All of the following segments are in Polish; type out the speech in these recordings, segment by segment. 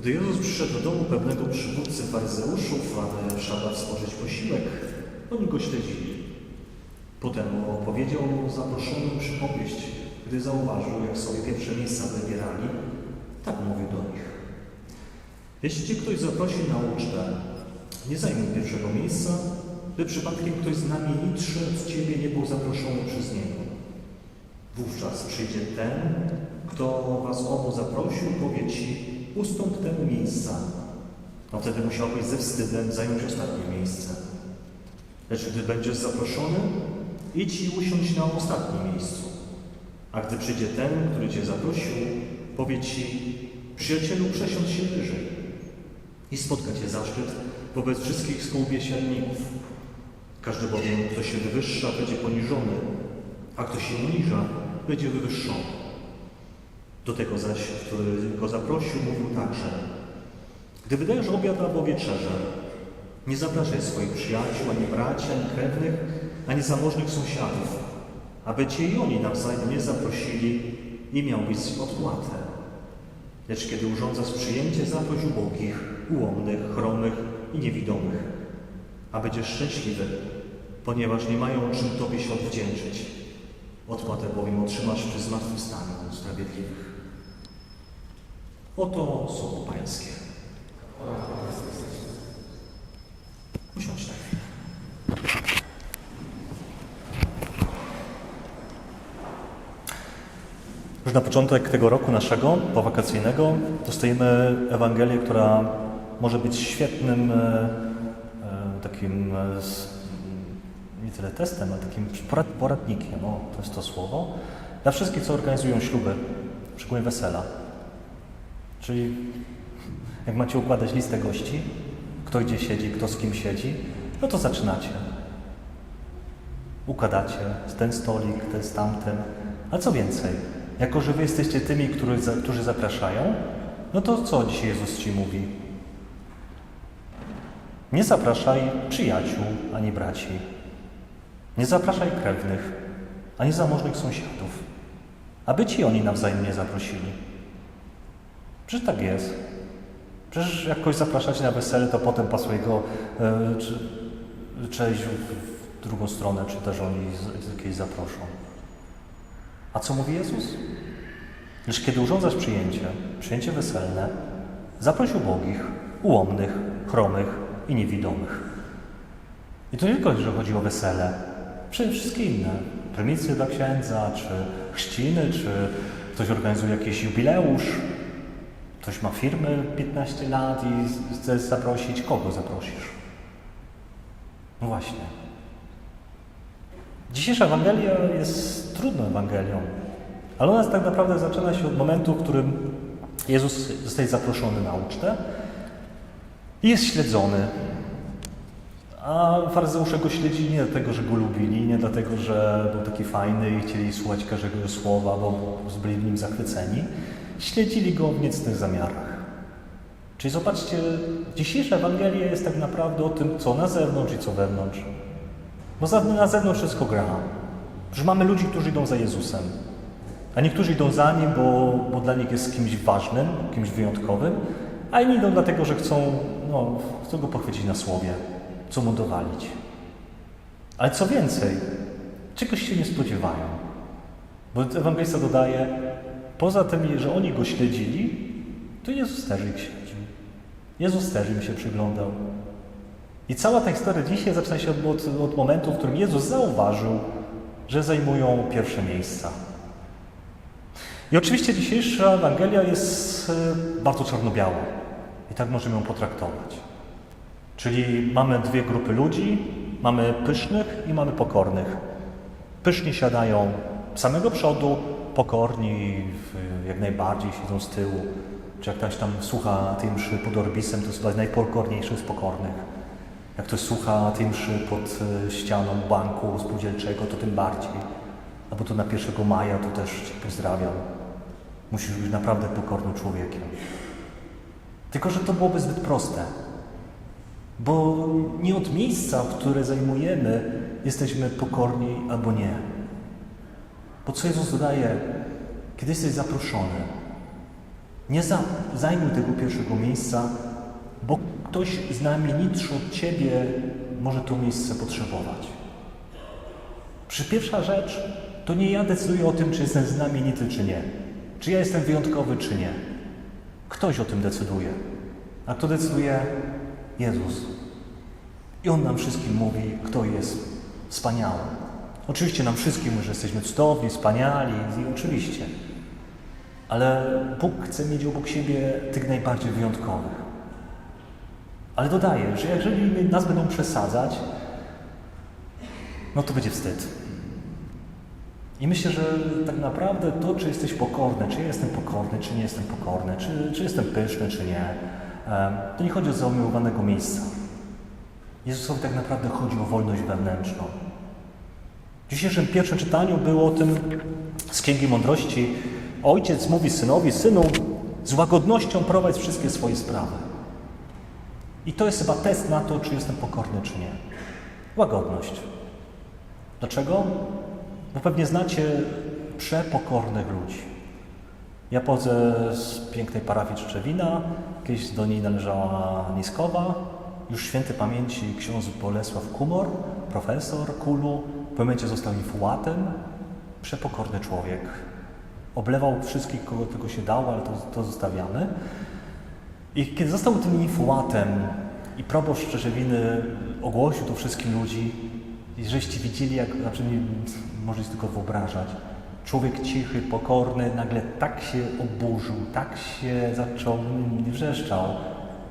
Gdy Jezus przyszedł do domu pewnego przywódcy faryzeuszów, aby w szabat spożyć posiłek, oni go śledzili. Potem opowiedział mu zaproszonym przypowieść, gdy zauważył, jak sobie pierwsze miejsca wybierali. Tak mówił do nich. Jeśli cię ktoś zaprosi na ucztę, nie zajmuj pierwszego miejsca, by przypadkiem ktoś znamienitszy od ciebie nie był zaproszony przez niego. Wówczas przyjdzie ten, kto was obu zaprosił, powie ci, ustąp temu miejsca. A wtedy musiałbyś ze wstydem zająć ostatnie miejsce. Lecz gdy będziesz zaproszony, idź i usiądź na ostatnim miejscu. A gdy przyjdzie ten, który cię zaprosił, powie ci, przyjacielu, przesiądź się wyżej. I spotka cię zaszczyt wobec wszystkich współbiesiadników. Każdy bowiem, kto się wywyższa, będzie poniżony, a kto się uniża, będzie wywyższony. Do tego zaś, który go zaprosił, mówił także: Gdy wydajesz obiad albo wieczerzę, nie zapraszaj swoich przyjaciół, ani braci, ani krewnych, ani zamożnych sąsiadów, aby cię i oni nawzajem nie zaprosili i miałbyś odpłatę. Lecz kiedy urządzasz przyjęcie, zaproś ubogich, ułomnych, chromych i niewidomych, a będziesz szczęśliwy, ponieważ nie mają czym Tobie się odwdzięczyć. Odpłatę bowiem otrzymasz przy zmartwychwstaniu sprawiedliwych. Oto słowo Pańskie. Usiądź na chwilę. Już na początek tego roku naszego, powakacyjnego, dostajemy Ewangelię, która może być świetnym e, e, takim, e, nie tyle testem, ale takim porad- poradnikiem, o, to jest to słowo, dla wszystkich, co organizują śluby, szczególnie wesela. Czyli jak macie układać listę gości, kto gdzie siedzi, kto z kim siedzi, no to zaczynacie. Układacie ten stolik, ten z tamtym. A co więcej, jako że wy jesteście tymi, którzy, którzy zapraszają, no to co dzisiaj Jezus ci mówi? Nie zapraszaj przyjaciół ani braci. Nie zapraszaj krewnych, ani zamożnych sąsiadów, aby ci oni nawzajem nie zaprosili. Przecież tak jest. Przecież jak kogoś zapraszacie na wesele, to potem pasuje go e, czy, cześć w drugą stronę, czy też oni z, jakiejś zaproszą. A co mówi Jezus? Lecz kiedy urządzasz przyjęcie, przyjęcie weselne, zaproś ubogich, ułomnych, chromych i niewidomych. I to nie tylko, że chodzi o wesele, przede wszystkie inne. Prymicy dla księdza, czy chrzciny, czy ktoś organizuje jakiś jubileusz, ktoś ma firmę 15 lat i chce zaprosić, kogo zaprosisz? No właśnie. Dzisiejsza Ewangelia jest trudną Ewangelią, ale ona tak naprawdę zaczyna się od momentu, w którym Jezus zostaje zaproszony na ucztę i jest śledzony. A faryzeusze go śledzili nie dlatego, że go lubili, nie dlatego, że był taki fajny i chcieli słuchać każdego słowa, bo byli w nim zachwyceni. Śledzili go w niecnych zamiarach. Czyli zobaczcie, dzisiejsza Ewangelia jest tak naprawdę o tym, co na zewnątrz i co wewnątrz. Bo na zewnątrz wszystko gra. Że mamy ludzi, którzy idą za Jezusem. A niektórzy idą za Nim, bo, bo dla nich jest kimś ważnym, kimś wyjątkowym, a inni idą dlatego, że chcą, no, chcą Go pochwycić na słowie, chcą Mu dowalić. Ale co więcej, czegoś się nie spodziewają. Bo ewangelista dodaje, poza tym, że oni Go śledzili, to Jezus też ich śledził. Jezus też im się przyglądał. I cała ta historia dzisiaj zaczyna się od, od, od momentu, w którym Jezus zauważył, że zajmują pierwsze miejsca. I oczywiście dzisiejsza Ewangelia jest e, bardzo czarno-biała. I tak możemy ją potraktować. Czyli mamy dwie grupy ludzi, mamy pysznych i mamy pokornych. Pyszni siadają samego przodu, pokorni jak najbardziej siedzą z tyłu. Czy jak ktoś tam słucha tej mszy pod orbisem, to jest chyba najpokorniejszy z pokornych. Jak ktoś słucha tej mszy pod e, ścianą banku spółdzielczego, to tym bardziej. Albo to na 1 maja, to też Cię pozdrawiam. Musisz być naprawdę pokornym człowiekiem. Tylko, że to byłoby zbyt proste. Bo nie od miejsca, które zajmujemy, jesteśmy pokorni albo nie. Bo co Jezus dodaje, kiedy jesteś zaproszony, Nie za, zajmuj tego pierwszego miejsca, bo ktoś znamienitszy od Ciebie może to miejsce potrzebować. Przy pierwsza rzecz, to nie ja decyduję o tym, czy jestem znamienity, czy nie. Czy ja jestem wyjątkowy, czy nie. Ktoś o tym decyduje. A kto decyduje? Jezus. I On nam wszystkim mówi, kto jest wspaniały. Oczywiście nam wszystkim że jesteśmy cudowni, wspaniali, i oczywiście. Ale Bóg chce mieć obok siebie tych najbardziej wyjątkowych. Ale dodaje, że jeżeli nas będą przesadzać, no to będzie wstyd. I myślę, że tak naprawdę to, czy jesteś pokorny, czy ja jestem pokorny, czy nie jestem pokorny, czy, czy jestem pyszny, czy nie, to nie chodzi o zamiłowanego miejsca. Jezusowi tak naprawdę chodzi o wolność wewnętrzną. W dzisiejszym pierwszym czytaniu było o tym z Księgi Mądrości. Ojciec mówi synowi, synu, z łagodnością prowadź wszystkie swoje sprawy. I to jest chyba test na to, czy jestem pokorny, czy nie. Łagodność. Dlaczego? Bo pewnie znacie przepokornych ludzi. Ja pochodzę z pięknej parafii Czeczewina, kiedyś do niej należała Niskowa, już święty pamięci ksiądz Bolesław Kumor, profesor Kulu, w momencie został infułatem, przepokorny człowiek. Oblewał wszystkich, kogo tylko się dało, ale to, to zostawiamy. I kiedy został tym infułatem i proboszcz Szczerzewiny ogłosił to wszystkim ludzi, i żeście widzieli, jak, znaczy możecie tylko wyobrażać, człowiek cichy, pokorny, nagle tak się oburzył, tak się zaczął, nie wrzeszczał,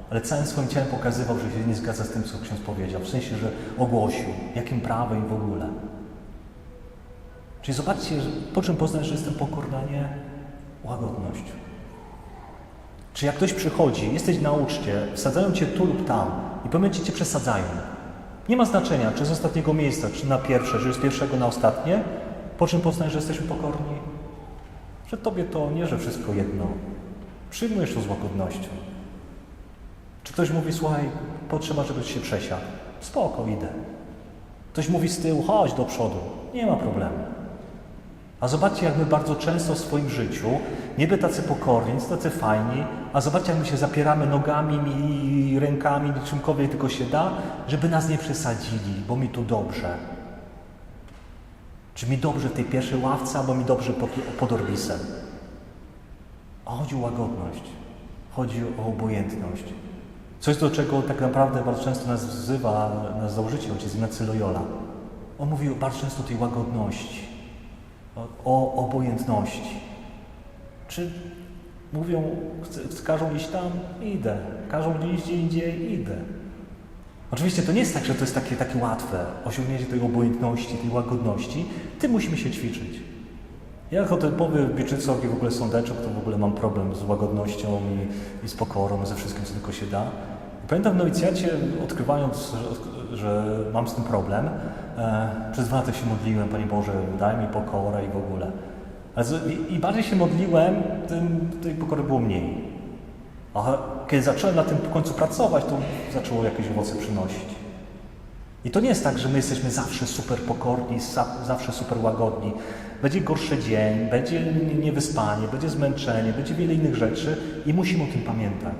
ale całym swoim ciałem pokazywał, że się nie zgadza z tym, co ksiądz powiedział, w sensie, że ogłosił, jakim prawem i w ogóle. Czyli zobaczcie, po czym poznać, że jestem pokorny, a nie łagodność. Czy jak ktoś przychodzi, jesteś na uczcie, wsadzają cię tu lub tam i powiem ci cię przesadzają. Nie ma znaczenia, czy z ostatniego miejsca, czy na pierwsze, czy z pierwszego na ostatnie, po czym poznać, że jesteśmy pokorni. Że tobie to nie, że wszystko jedno. Przyjmujesz to z łagodnością. Czy ktoś mówi, słuchaj, potrzeba, żebyś się przesiadł. Spoko, idę. Ktoś mówi z tyłu, chodź do przodu. Nie ma problemu. A zobaczcie, jak my bardzo często w swoim życiu, niby tacy pokorni, tacy fajni, a zobaczcie, jak my się zapieramy nogami i rękami, czymkolwiek tylko się da, żeby nas nie przesadzili, bo mi tu dobrze. Czy mi dobrze w tej pierwszej ławce, albo mi dobrze pod, pod orbisem. A chodzi o łagodność. Chodzi o obojętność. Coś, do czego tak naprawdę bardzo często nas wzywa nasz założyciel, ojciec Ignacy Loyola. On mówił bardzo często o tej łagodności o, obojętności. Czy mówią, każą iść tam? Idę. Każą iść gdzie indziej? Idę. Oczywiście to nie jest tak, że to jest takie, takie łatwe, osiągnięcie tej obojętności, tej łagodności. Tym musimy się ćwiczyć. Ja jako typowy Bieczycok i w ogóle sądeczek to w ogóle mam problem z łagodnością i, i z pokorą, ze wszystkim, co tylko się da. Pamiętam w nowicjacie, odkrywając, że, że mam z tym problem, e, przez dwa lata się modliłem, Panie Boże, daj mi pokorę i w ogóle. Z, i, I bardziej się modliłem, tym tej pokory było mniej. A kiedy zacząłem na tym w końcu pracować, to zaczęło jakieś owoce przynosić. I to nie jest tak, że my jesteśmy zawsze super pokorni, za- zawsze super łagodni. Będzie gorszy dzień, będzie nie- niewyspanie, będzie zmęczenie, będzie wiele innych rzeczy i musimy o tym pamiętać.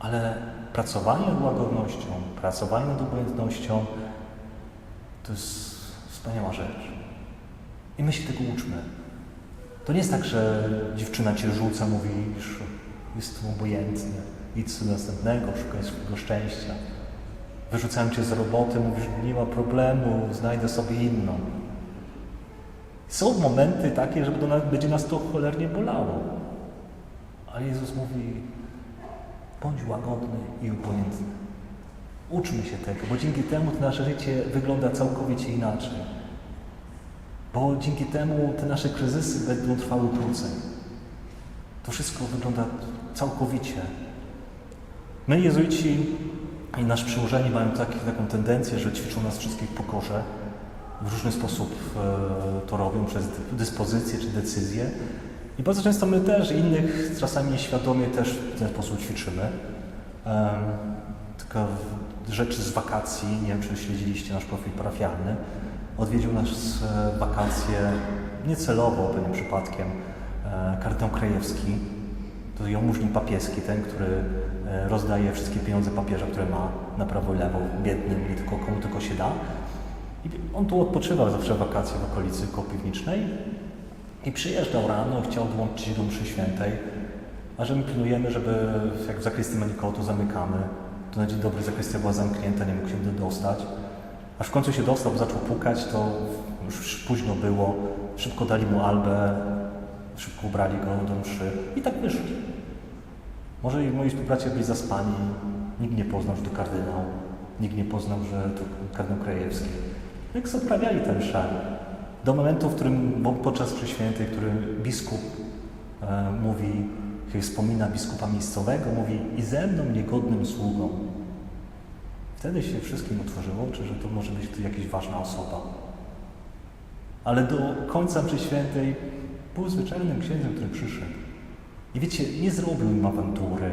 Ale pracowanie nad łagodnością, pracowanie nad obojętnością to jest wspaniała rzecz. I my się tego uczmy. To nie jest tak, że dziewczyna cię rzuca, mówi, iż jestem obojętny, idź do następnego, szukaj swojego szczęścia. Wyrzucają cię z roboty, mówisz, nie ma problemu, znajdę sobie inną. Są momenty takie, że będzie nas to cholernie bolało. Ale Jezus mówi, bądź łagodny i obojętny. Uczmy się tego, bo dzięki temu to nasze życie wygląda całkowicie inaczej. Bo dzięki temu te nasze kryzysy będą trwały krócej. To wszystko wygląda całkowicie. My, jezuici i nasz przełożeni mają taki, taką tendencję, że ćwiczą nas wszystkich pokorze. W różny sposób e, to robią, przez dy- dyspozycje czy decyzje. I bardzo często my też innych, czasami nieświadomie też w ten sposób ćwiczymy. Tylko rzeczy z wakacji, nie wiem czy śledziliście nasz profil parafialny, odwiedził nas e, wakacje niecelowo, pewnym przypadkiem, e, kardynał Krajewski. To jałmużnik papieski, ten, który rozdaje wszystkie pieniądze papieża, które ma na prawo i lewo, biednym i tylko komu tylko się da. I on tu odpoczywał zawsze wakacje w okolicy Kopiwnicznej i przyjeżdżał rano, chciał dołączyć do mszy świętej, a że my pilnujemy, żeby jak w zakrystii ma nikogo, to zamykamy. To na dzień dobry zakrystia była zamknięta, nie mógł się dostać. Aż w końcu się dostał, zaczął pukać, to już późno było. Szybko dali mu albę, szybko ubrali go do mszy i tak wyszli. Może i moi tu bracia byli zaspani, nikt nie poznał, że to kardynał, nikt nie poznał, że to kardynał Krajewski. Jak zaprawiali tę mszę. Do momentu, w którym podczas mszy świętej, w którym biskup e, mówi, kiedy wspomina biskupa miejscowego, mówi i ze mną niegodnym sługą. Wtedy się wszystkim otworzyło oczy, że to może być jakaś ważna osoba. Ale do końca mszy świętej był zwyczajnym księdzem, który przyszedł. I wiecie, nie zrobił im awantury,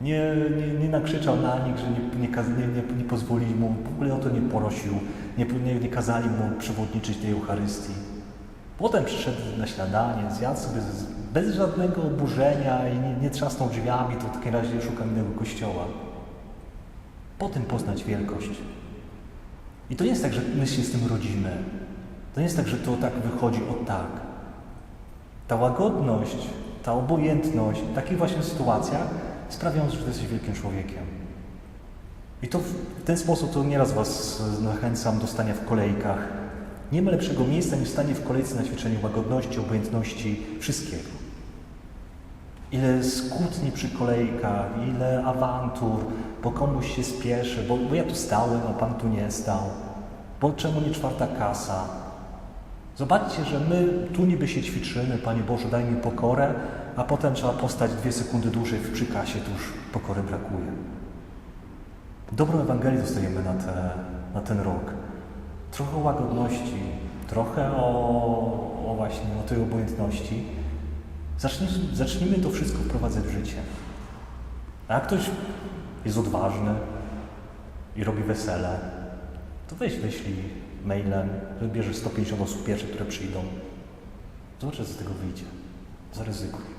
nie, nie, nie nakrzyczał na nich, że nie, nie, nie, nie, pozwolili mu, w ogóle o to nie prosił, nie, nie, nie kazali mu przewodniczyć tej Eucharystii. Potem przyszedł na śniadanie, zjadł sobie z, bez żadnego oburzenia i nie, nie trzasnął drzwiami, to w takim razie szukam innego kościoła. Potem poznać wielkość. I to nie jest tak, że my się z tym rodzimy. To nie jest tak, że to tak wychodzi od tak. Ta łagodność, ta obojętność w takich właśnie sytuacjach sprawiają, że jesteś wielkim człowiekiem. I to w ten sposób to nieraz Was zachęcam do stania w kolejkach. Nie ma lepszego miejsca niż stanie w kolejce na ćwiczenie łagodności, obojętności, wszystkiego. Ile skutni przy kolejkach, ile awantur, bo komuś się spieszy, bo, bo ja tu stałem, a Pan tu nie stał, bo czemu nie czwarta kasa? Zobaczcie, że my tu niby się ćwiczymy, Panie Boże, daj mi pokorę, a potem trzeba postać dwie sekundy dłużej przy kasie, to już pokory brakuje. Dobrą Ewangelię dostajemy na, te, na ten rok. Trochę łagodności, trochę o, o właśnie o tej obojętności. Zacznij, zacznijmy to wszystko wprowadzać w życie. A jak ktoś jest odważny i robi wesele, to weź wyślij mailem, wybierzesz 150 osób pierwszych, które przyjdą. Zobacz, co z tego wyjdzie. Zaryzykuj.